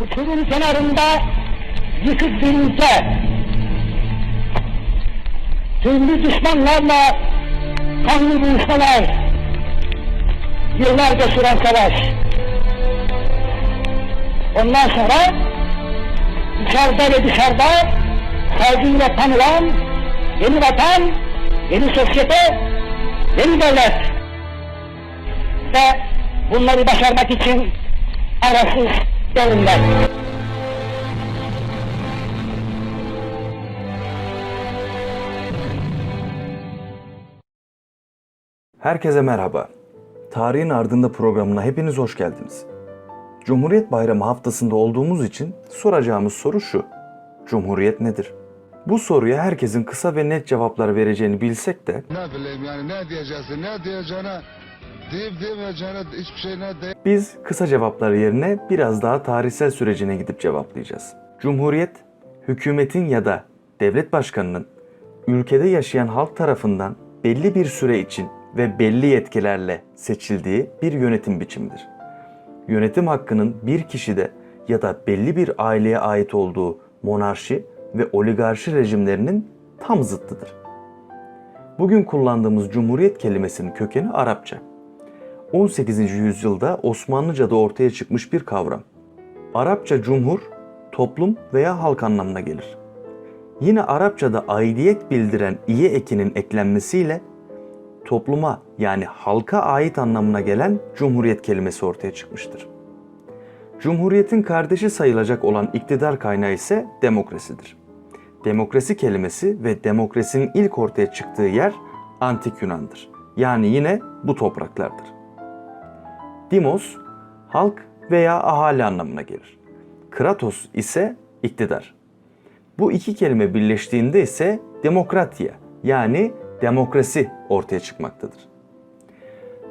uçurum kenarında yıkık bir ülke. Türlü düşmanlarla kanlı buluşmalar, yıllarca süren savaş. Ondan sonra içeride ve dışarıda saygıyla tanılan yeni vatan, yeni sosyete, yeni devlet. Ve bunları başarmak için arasız devrimler. Herkese merhaba. Tarihin Ardında programına hepiniz hoş geldiniz. Cumhuriyet Bayramı haftasında olduğumuz için soracağımız soru şu. Cumhuriyet nedir? Bu soruya herkesin kısa ve net cevaplar vereceğini bilsek de Ne bileyim yani ne diyeceksin ne diyeceğine şey biz kısa cevaplar yerine biraz daha tarihsel sürecine gidip cevaplayacağız. Cumhuriyet, hükümetin ya da devlet başkanının ülkede yaşayan halk tarafından belli bir süre için ve belli yetkilerle seçildiği bir yönetim biçimidir. Yönetim hakkının bir kişide ya da belli bir aileye ait olduğu monarşi ve oligarşi rejimlerinin tam zıttıdır. Bugün kullandığımız cumhuriyet kelimesinin kökeni Arapça. 18. yüzyılda Osmanlıca'da ortaya çıkmış bir kavram. Arapça cumhur, toplum veya halk anlamına gelir. Yine Arapçada aidiyet bildiren iye ekinin eklenmesiyle topluma yani halka ait anlamına gelen cumhuriyet kelimesi ortaya çıkmıştır. Cumhuriyetin kardeşi sayılacak olan iktidar kaynağı ise demokrasidir. Demokrasi kelimesi ve demokrasinin ilk ortaya çıktığı yer Antik Yunan'dır. Yani yine bu topraklardır. Demos, halk veya ahali anlamına gelir. Kratos ise iktidar. Bu iki kelime birleştiğinde ise demokratiya yani demokrasi ortaya çıkmaktadır.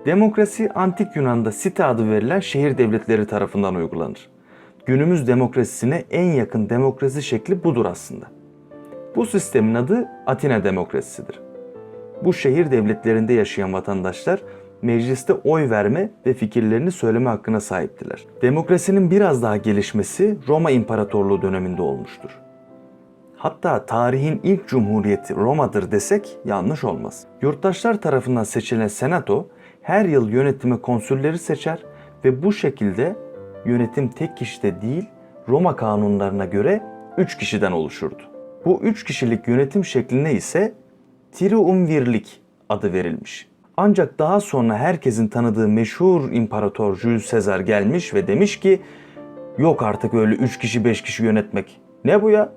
Demokrasi antik Yunan'da site adı verilen şehir devletleri tarafından uygulanır. Günümüz demokrasisine en yakın demokrasi şekli budur aslında. Bu sistemin adı Atina demokrasisidir. Bu şehir devletlerinde yaşayan vatandaşlar mecliste oy verme ve fikirlerini söyleme hakkına sahiptiler. Demokrasinin biraz daha gelişmesi Roma İmparatorluğu döneminde olmuştur. Hatta tarihin ilk cumhuriyeti Roma'dır desek yanlış olmaz. Yurttaşlar tarafından seçilen senato her yıl yönetime konsülleri seçer ve bu şekilde yönetim tek kişide değil Roma kanunlarına göre 3 kişiden oluşurdu. Bu 3 kişilik yönetim şekline ise triumvirlik adı verilmiş. Ancak daha sonra herkesin tanıdığı meşhur imparator Jules Caesar gelmiş ve demiş ki yok artık öyle 3 kişi 5 kişi yönetmek. Ne bu ya?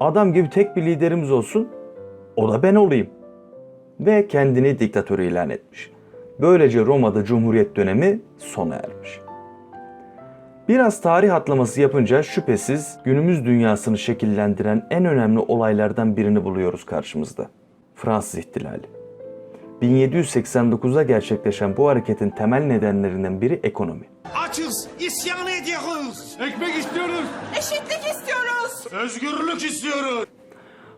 Adam gibi tek bir liderimiz olsun, o da ben olayım. Ve kendini diktatör ilan etmiş. Böylece Roma'da Cumhuriyet dönemi sona ermiş. Biraz tarih atlaması yapınca şüphesiz günümüz dünyasını şekillendiren en önemli olaylardan birini buluyoruz karşımızda. Fransız İhtilali. 1789'da gerçekleşen bu hareketin temel nedenlerinden biri ekonomi. Açız, isyan ediyoruz. Ekmek istiyoruz. Eşitlik istiyoruz. Özgürlük istiyoruz.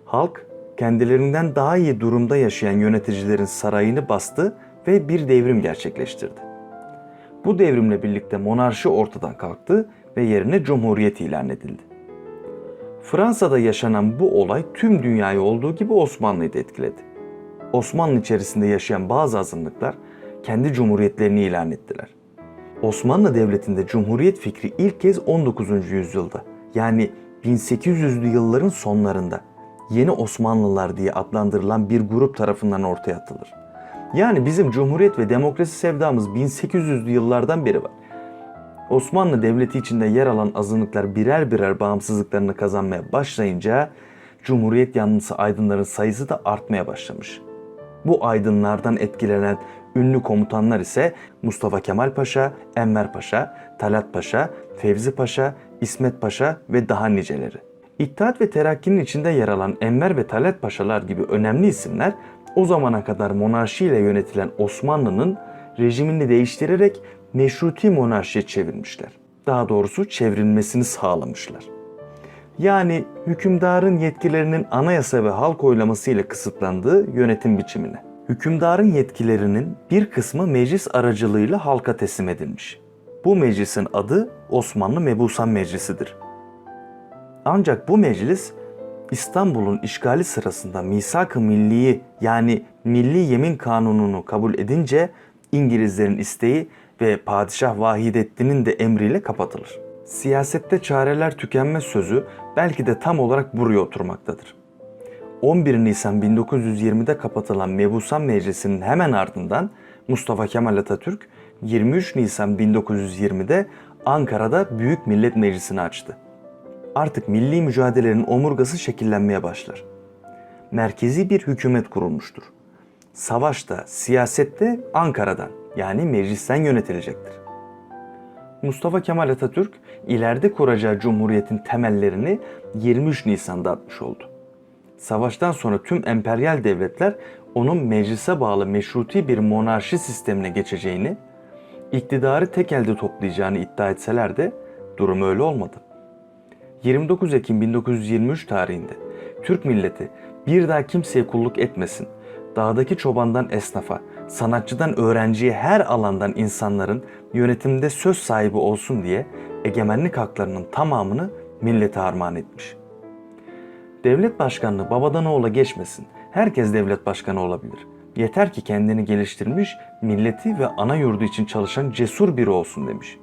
Halk kendilerinden daha iyi durumda yaşayan yöneticilerin sarayını bastı ve bir devrim gerçekleştirdi. Bu devrimle birlikte monarşi ortadan kalktı ve yerine cumhuriyet ilan edildi. Fransa'da yaşanan bu olay tüm dünyayı olduğu gibi Osmanlı'yı da etkiledi. Osmanlı içerisinde yaşayan bazı azınlıklar kendi cumhuriyetlerini ilan ettiler. Osmanlı Devleti'nde cumhuriyet fikri ilk kez 19. yüzyılda yani 1800'lü yılların sonlarında yeni Osmanlılar diye adlandırılan bir grup tarafından ortaya atılır. Yani bizim cumhuriyet ve demokrasi sevdamız 1800'lü yıllardan beri var. Osmanlı Devleti içinde yer alan azınlıklar birer birer bağımsızlıklarını kazanmaya başlayınca Cumhuriyet yanlısı aydınların sayısı da artmaya başlamış. Bu aydınlardan etkilenen ünlü komutanlar ise Mustafa Kemal Paşa, Enver Paşa, Talat Paşa, Fevzi Paşa, İsmet Paşa ve daha niceleri. İttihat ve Terakki'nin içinde yer alan Enver ve Talat Paşalar gibi önemli isimler o zamana kadar monarşiyle yönetilen Osmanlı'nın rejimini değiştirerek meşruti monarşiye çevirmişler. Daha doğrusu çevrilmesini sağlamışlar. Yani hükümdarın yetkilerinin anayasa ve halk oylaması ile kısıtlandığı yönetim biçimine. Hükümdarın yetkilerinin bir kısmı meclis aracılığıyla halka teslim edilmiş. Bu meclisin adı Osmanlı Mebusan Meclisi'dir. Ancak bu meclis İstanbul'un işgali sırasında Misak-ı Milli'yi yani Milli Yemin Kanunu'nu kabul edince İngilizlerin isteği ve Padişah Vahidettin'in de emriyle kapatılır. Siyasette çareler tükenmez sözü belki de tam olarak buraya oturmaktadır. 11 Nisan 1920'de kapatılan Mebusan Meclisi'nin hemen ardından Mustafa Kemal Atatürk 23 Nisan 1920'de Ankara'da Büyük Millet Meclisi'ni açtı. Artık milli mücadelenin omurgası şekillenmeye başlar. Merkezi bir hükümet kurulmuştur. Savaşta, siyasette Ankara'dan yani meclisten yönetilecektir. Mustafa Kemal Atatürk ileride kuracağı cumhuriyetin temellerini 23 Nisan'da atmış oldu. Savaştan sonra tüm emperyal devletler onun meclise bağlı meşruti bir monarşi sistemine geçeceğini, iktidarı tek elde toplayacağını iddia etseler de durum öyle olmadı. 29 Ekim 1923 tarihinde Türk milleti bir daha kimseye kulluk etmesin, dağdaki çobandan esnafa, sanatçıdan öğrenciye her alandan insanların yönetimde söz sahibi olsun diye egemenlik haklarının tamamını millete armağan etmiş. Devlet başkanlığı babadan oğula geçmesin. Herkes devlet başkanı olabilir. Yeter ki kendini geliştirmiş, milleti ve ana yurdu için çalışan cesur biri olsun demiş.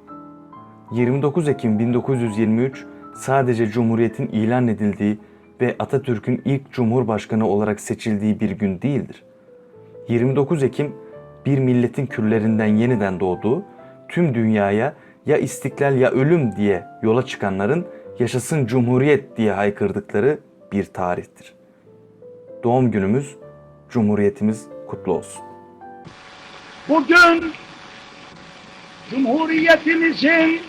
29 Ekim 1923 sadece Cumhuriyet'in ilan edildiği ve Atatürk'ün ilk Cumhurbaşkanı olarak seçildiği bir gün değildir. 29 Ekim bir milletin küllerinden yeniden doğduğu, tüm dünyaya ya istiklal ya ölüm diye yola çıkanların yaşasın Cumhuriyet diye haykırdıkları bir tarihtir. Doğum günümüz, Cumhuriyetimiz kutlu olsun. Bugün Cumhuriyetimizin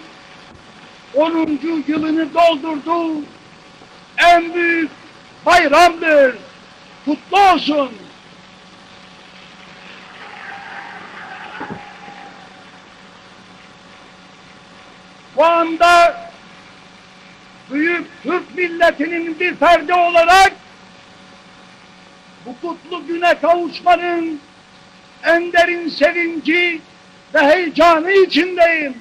10. yılını doldurduğu en büyük bayramdır. Kutlu olsun. Bu anda büyük Türk milletinin bir ferdi olarak bu kutlu güne kavuşmanın en derin sevinci ve heyecanı içindeyim.